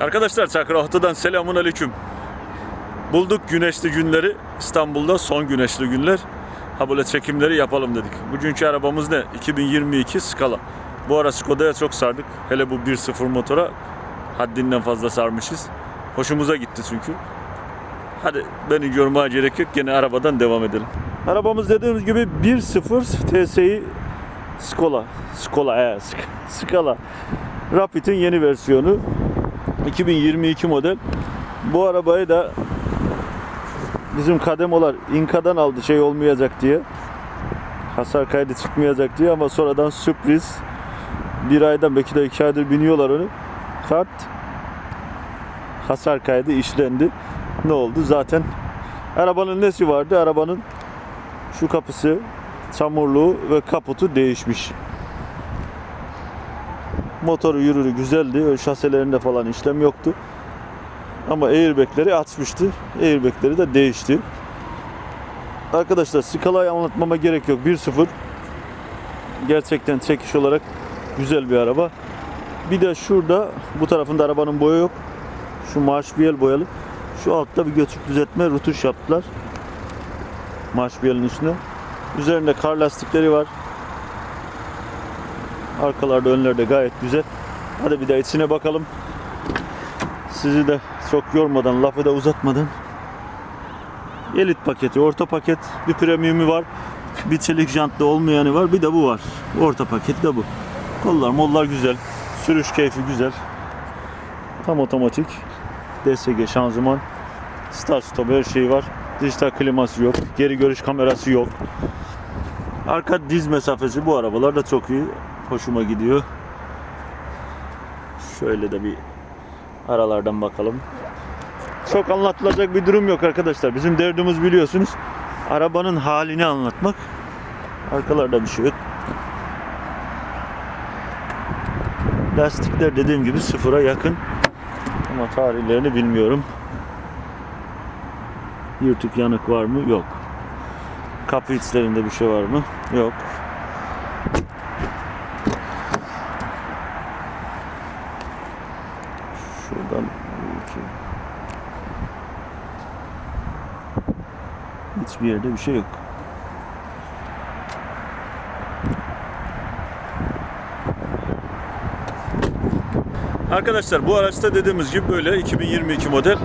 Arkadaşlar Çakırahta'dan selamun aleyküm. Bulduk güneşli günleri. İstanbul'da son güneşli günler. Ha böyle çekimleri yapalım dedik. Bugünkü arabamız ne? 2022 Scala. Bu ara Skoda'ya çok sardık. Hele bu 1.0 motora haddinden fazla sarmışız. Hoşumuza gitti çünkü. Hadi beni görmeye gerek yok. Gene arabadan devam edelim. Arabamız dediğimiz gibi 1.0 TSI Skola. Skola, e, Sk- Scala. Rapid'in yeni versiyonu. 2022 model. Bu arabayı da bizim kademolar İnka'dan aldı şey olmayacak diye. Hasar kaydı çıkmayacak diye ama sonradan sürpriz. Bir aydan belki de iki aydır biniyorlar onu. Kart hasar kaydı işlendi. Ne oldu? Zaten arabanın nesi vardı? Arabanın şu kapısı, çamurluğu ve kaputu değişmiş. Motoru yürürü güzeldi. Şaselerinde falan işlem yoktu. Ama airbagleri açmıştı. Airbagleri de değişti. Arkadaşlar skalayı anlatmama gerek yok. 1.0 gerçekten çekiş olarak güzel bir araba. Bir de şurada bu tarafında arabanın boya yok. Şu marşbiyel boyalı. Şu altta bir göçük düzeltme rutuş yaptılar. Marşbiyelin üstüne. Üzerinde kar lastikleri var. Arkalarda önlerde gayet güzel. Hadi bir de içine bakalım. Sizi de çok yormadan, lafı da uzatmadan. Elit paketi, orta paket, bir premium'u var. Bir çelik jantlı olmayanı var. Bir de bu var. Orta paket de bu. Kollar mollar güzel. Sürüş keyfi güzel. Tam otomatik. DSG şanzıman. Start stop her şey var. Dijital kliması yok. Geri görüş kamerası yok. Arka diz mesafesi bu arabalar da çok iyi. Hoşuma gidiyor. Şöyle de bir aralardan bakalım. Çok anlatılacak bir durum yok arkadaşlar. Bizim derdimiz biliyorsunuz arabanın halini anlatmak. Arkalarda bir şey yok. Lastikler dediğim gibi sıfıra yakın. Ama tarihlerini bilmiyorum. Yırtık yanık var mı? Yok. Kapı içlerinde bir şey var mı? Yok. Şuradan iki. Hiçbir yerde bir şey yok. Arkadaşlar bu araçta dediğimiz gibi böyle 2022 model.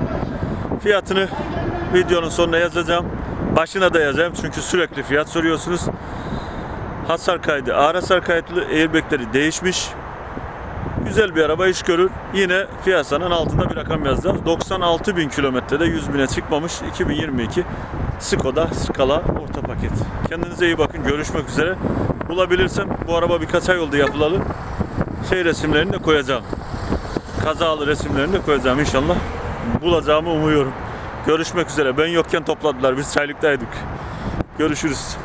Fiyatını videonun sonuna yazacağım. Başına da yazacağım çünkü sürekli fiyat soruyorsunuz. Hasar kaydı, ağır hasar kayıtlı airbagleri değişmiş. Güzel bir araba iş görür. Yine piyasanın altında bir rakam yazacağız. 96 bin kilometrede 100 bine çıkmamış 2022 Skoda Scala orta paket. Kendinize iyi bakın. Görüşmek üzere. Bulabilirsem bu araba birkaç ay oldu yapılalı. Şey resimlerini de koyacağım. Kazalı resimlerini de koyacağım inşallah. Bulacağımı umuyorum. Görüşmek üzere. Ben yokken topladılar. Biz çaylıktaydık. Görüşürüz.